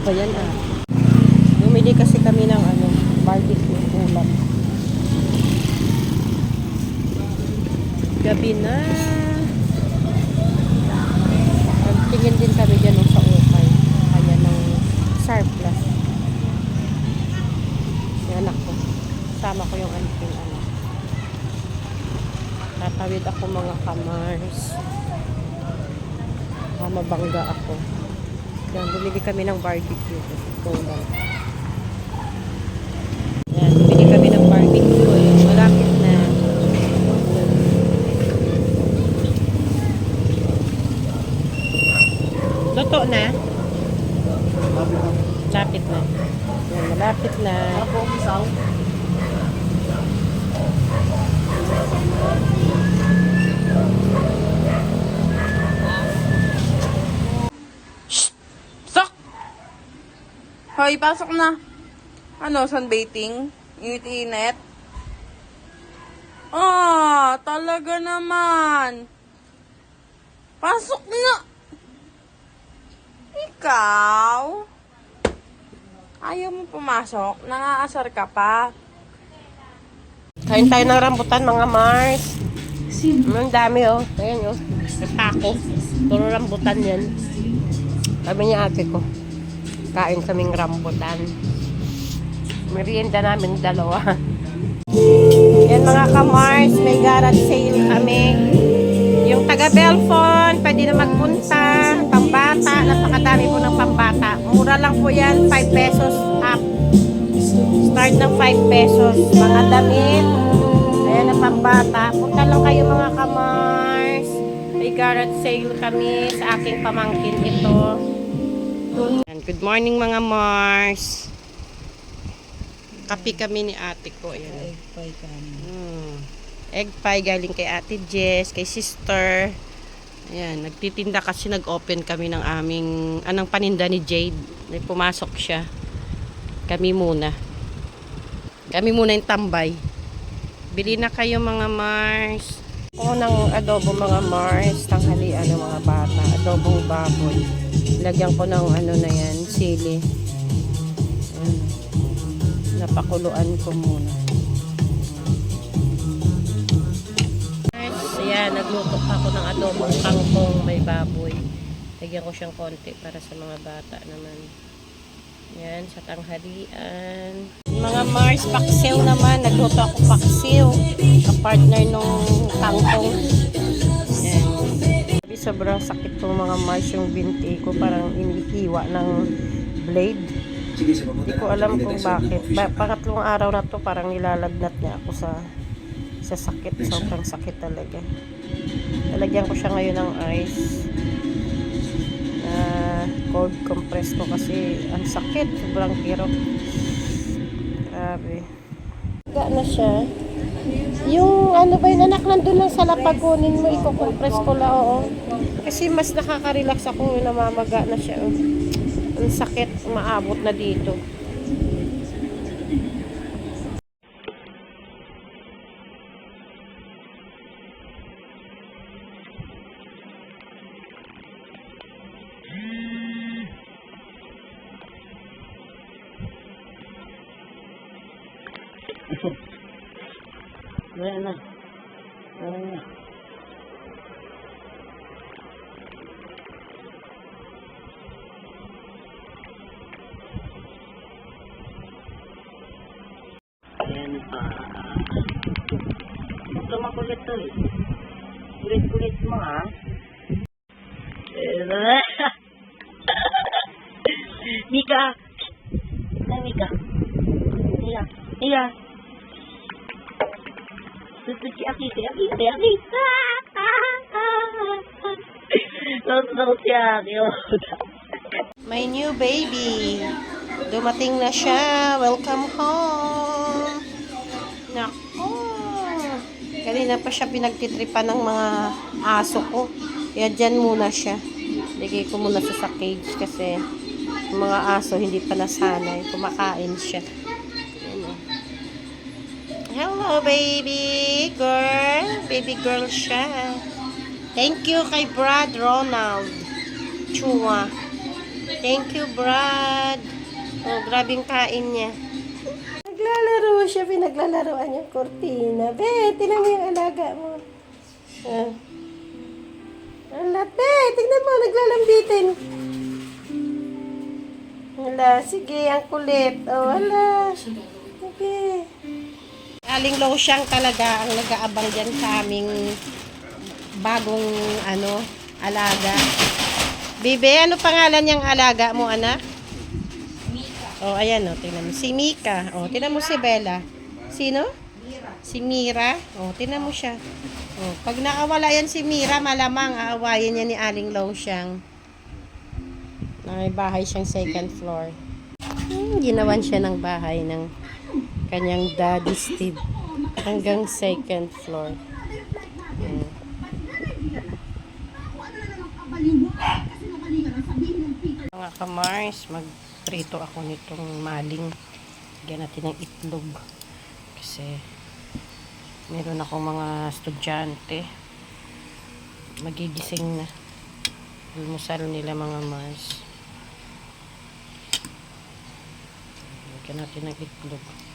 ba yan ah? Bumili kasi kami ng ano, barbecue ulam. Gabi na. Tingin din kami dyan nung sa ukay. Kaya ng surplus. Yung anak ko. Sama ko yung anak anak. Tatawid ako mga kamars. Ah, mabangga ako. Yan, bumili kami ng barbecue. Ulam. Yan, bumili kami ng barbecue. Yung malapit na. Luto na? Lapit na. Yan, malapit na. Ako, isaw. Hoy, pasok na. Ano, sunbathing? Init-init? Ah, talaga naman. Pasok na. Ikaw? Ayaw mo pumasok? Nangaasar ka pa? Kain tayo ng rambutan, mga Mars. Ang dami, oh. Ayan, oh. Natako. Puro rambutan yan. Sabi niya ate ko. Kain kaming rambutan. Merienda namin dalawa. Yan mga ka-Mars, may garage sale kami. Yung taga Belfon, pwede na magpunta. Pambata, napakadami po ng pambata. Mura lang po yan, 5 pesos up. Start ng 5 pesos. Mga damit. Ayan na pambata. Punta lang kayo mga kamars. May garage sale kami sa aking pamangkin ito. Ayan, Good morning mga Mars. Kapi kami ni ate ko. Ayan. Mm. Egg pie galing kay ate Jess, kay sister. Ayan, nagtitinda kasi nag-open kami ng aming, anong paninda ni Jade. May pumasok siya. Kami muna. Kami muna yung tambay. Bili na kayo mga Mars. Ako ng adobo mga Mars, tanghalian ng mga bata. Adobong baboy. Lagyan ko ng ano na yan, sili. Ayan. Napakuluan ko muna. Ayan, nagluto pa ako ng adobong kangkong may baboy. Lagyan ko siyang konti para sa mga bata naman. Yan, sa tanghalian. Mga Mars, paksiw naman. Nagluto ako paksiw. Kapartner nung tangkong. Sabi, Sobrang sakit tong mga Mars yung binti ko. Parang inihiwa ng blade. Hindi ko alam kung bakit. Ba pangatlong araw na to parang nilalagnat niya ako sa sa sakit. Sobrang sakit talaga. Lalagyan ko siya ngayon ng ice na cold compress ko kasi ang sakit. Sobrang kirot. Grabe. Ga na siya. Yung ano ba yung anak nandun lang sa lapag kunin mo, i-compress ko la, oo. Kasi mas nakaka-relax ako namamaga na siya. Oh. Ang sakit, umaabot na dito. Wala na. Wala na. Ayan pa. Huwag ka makulit to eh. Kulit-kulit mo ha. Eh, Mika! Ay, Mika. Iya. Iya. Susut si Aki, si Aki, si Aki. Takot si Aki. My new baby. Dumating na siya. Welcome home. Nako. Kanina pa siya pinagtitripan ng mga aso ko. Kaya dyan muna siya. Ligay ko muna sa, sa cage kasi mga aso hindi pa nasanay. Kumakain siya. Hello, baby girl. Baby girl siya. Thank you kay Brad Ronald. Chua. Thank you, Brad. Oh, grabing kain niya. Naglalaro siya, pinaglalaroan niya kortina. Be, tinan mo yung alaga mo. Ah. Ala, be, tingnan mo, naglalambitin. Wala, sige, ang kulit. Oh, wala. Sige. Aling losyang talaga ang nag-aabang dyan sa aming bagong ano, alaga. Bibe, ano pangalan niyang alaga mo, anak? Oh, ayan oh, tingnan mo. Si Mika. Oh, tingnan mo si Bella. Sino? Si Mira. Oh, tingnan mo siya. Oh, pag nakawala yan si Mira, malamang aawayin niya ni Aling Losyang. May bahay siyang second floor. Hmm, ginawan siya ng bahay ng kanyang daddy Steve. Hanggang second floor. Hmm. Mga kamars, magprito ako nitong maling. Lagyan natin ng itlog. Kasi meron akong mga estudyante. Magigising na. Almusal nila mga mars. Lagyan natin ng itlog.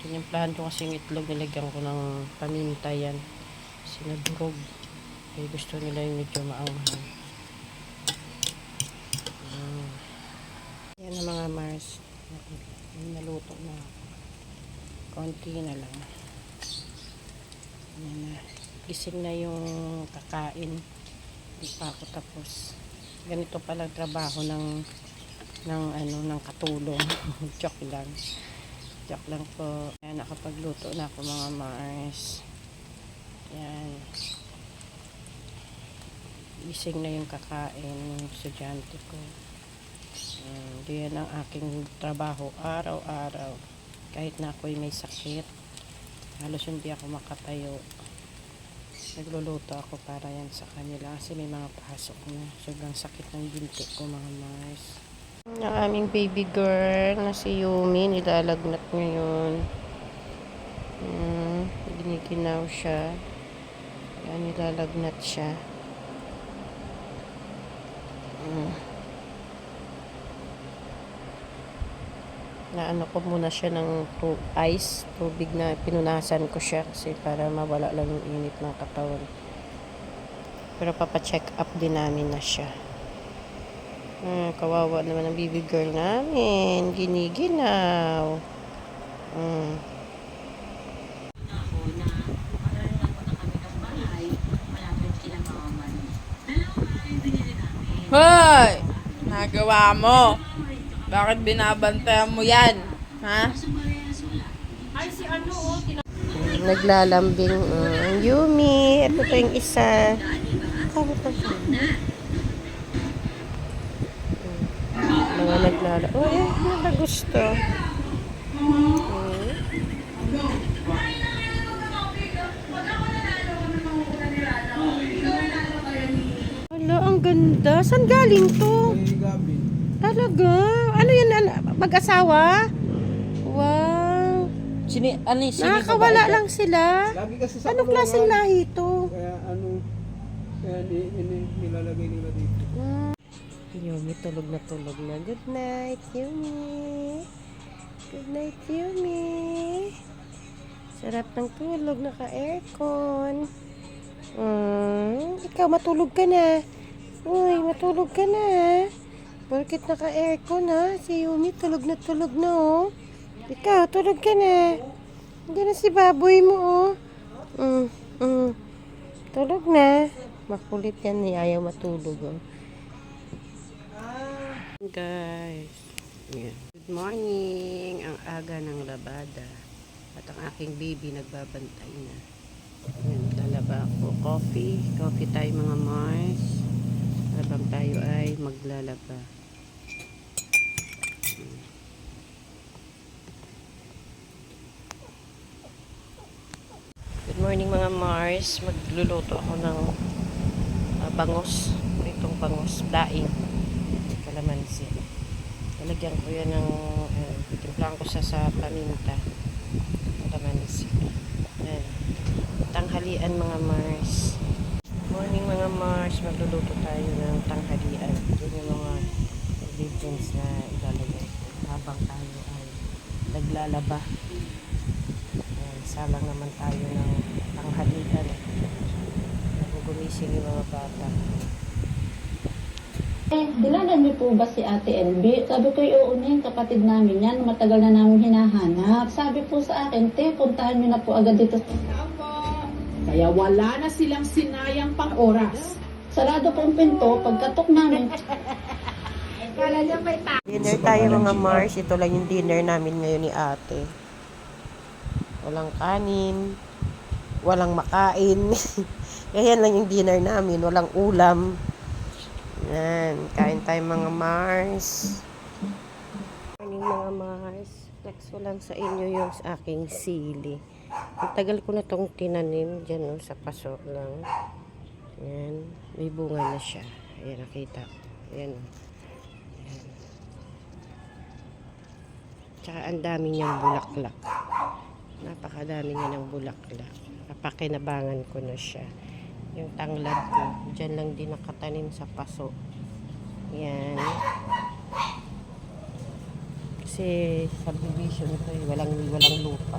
Tinimplahan ko kasi yung itlog. Nilagyan ko ng paminta yan. Sinadurog. Kaya gusto nila yung medyo maanghang. Yan ang mga Mars. Naluto na. Konti na lang. Yan na. Gising na yung kakain. Hindi pa ako tapos. Ganito palang trabaho ng ng ano ng katulong. Joke lang. Joke lang po. Yan, nakapagluto na ako mga Mars. Yan. Gising na yung kakain ng estudyante ko. Um, yan ang aking trabaho araw-araw. Kahit na ako'y may sakit, halos hindi ako makatayo. Nagluluto ako para yan sa kanila kasi may mga pasok na. Sobrang sakit ng binti ko mga Mars. Ang aming baby girl na si Yumi, nilalagnat ngayon. Hmm, giniginaw siya. Yan, nilalagnat siya. Mm. na ano ko muna siya ng tu- ice, tubig na pinunasan ko siya kasi para mawala lang yung init ng katawan. Pero papacheck up din namin na siya. Hmm, kawawa naman ang baby girl namin. Giniginaw. Hmm. Hoy! Nagawa mo. Bakit binabantayan mo yan? Ha? Naglalambing. Uh, Yumi. Ito pa yung isa. Oh, eh, mga gusto. Hmm. Wala, ang ganda. Saan galing to? Talaga? Ano yan? Ano, Mag-asawa? Wow. Sini, ano sini Nakakawala lang sila. Lagi kasi sa Anong klaseng lahi to? Kaya ano, kaya ni, ni, nilalagay nila dito. Yumi, tulog na tulog na. Good night, Yumi. Good night, Yumi. Sarap ng tulog, naka-aircon. Mm, ikaw, matulog ka na. Uy, matulog ka na. Bakit naka-aircon ha? Si Yumi, tulog na tulog na oh. Ikaw, tulog ka na. Hindi na si baboy mo oh. Mm, mm. Tulog na. Makulit yan ni ayaw matulog oh. Guys, yeah. good morning. Ang aga ng labada. At ang aking baby nagbabantay na. Yan, lalaba ako. Coffee. Coffee tayo mga Mars. Habang tayo ay maglalaba. Good morning mga Mars. Magluluto ako ng ah, bangos. Itong bangos. Daing. Kalamansi. Lalagyan ko yan ng uh, timplahan ko sa, sa paminta. Kalamansi. Yan. Tanghalian mga Mars. Morning Mars, magluluto tayo ng tanghalian. Yun yung mga ingredients na ilalagay ko habang tayo ay naglalaba. Ayan, salang naman tayo ng tanghalian. Nagugumising yung mga bata. Eh, dilalan niyo po ba si Ate LB? Sabi ko, oo na yung kapatid namin yan. Matagal na namin hinahanap. Sabi po sa akin, te, puntahan niyo na po agad dito. Kaya wala na silang sinayang pang oras. Sarado po ang pinto. Pagkatok namin, Dinner tayo mga Mars. Ito lang yung dinner namin ngayon ni ate. Walang kanin. Walang makain. Ganyan lang yung dinner namin. Walang ulam. Yan. Kain tayo mga Mars. Morning mga Mars. Flex ko lang sa inyo yung sa aking sili. Ang tagal ko na tong tinanim dyan oh, sa paso lang. Yan. May bunga na siya. Ayan, nakita. Ayan. oh. Tsaka ang dami niyang bulaklak. Napakadami niya ng bulaklak. Napakinabangan ko na siya. Yung tanglad ko, dyan lang din nakatanim sa paso. Yan. Kasi subdivision ko eh, walang, walang lupa.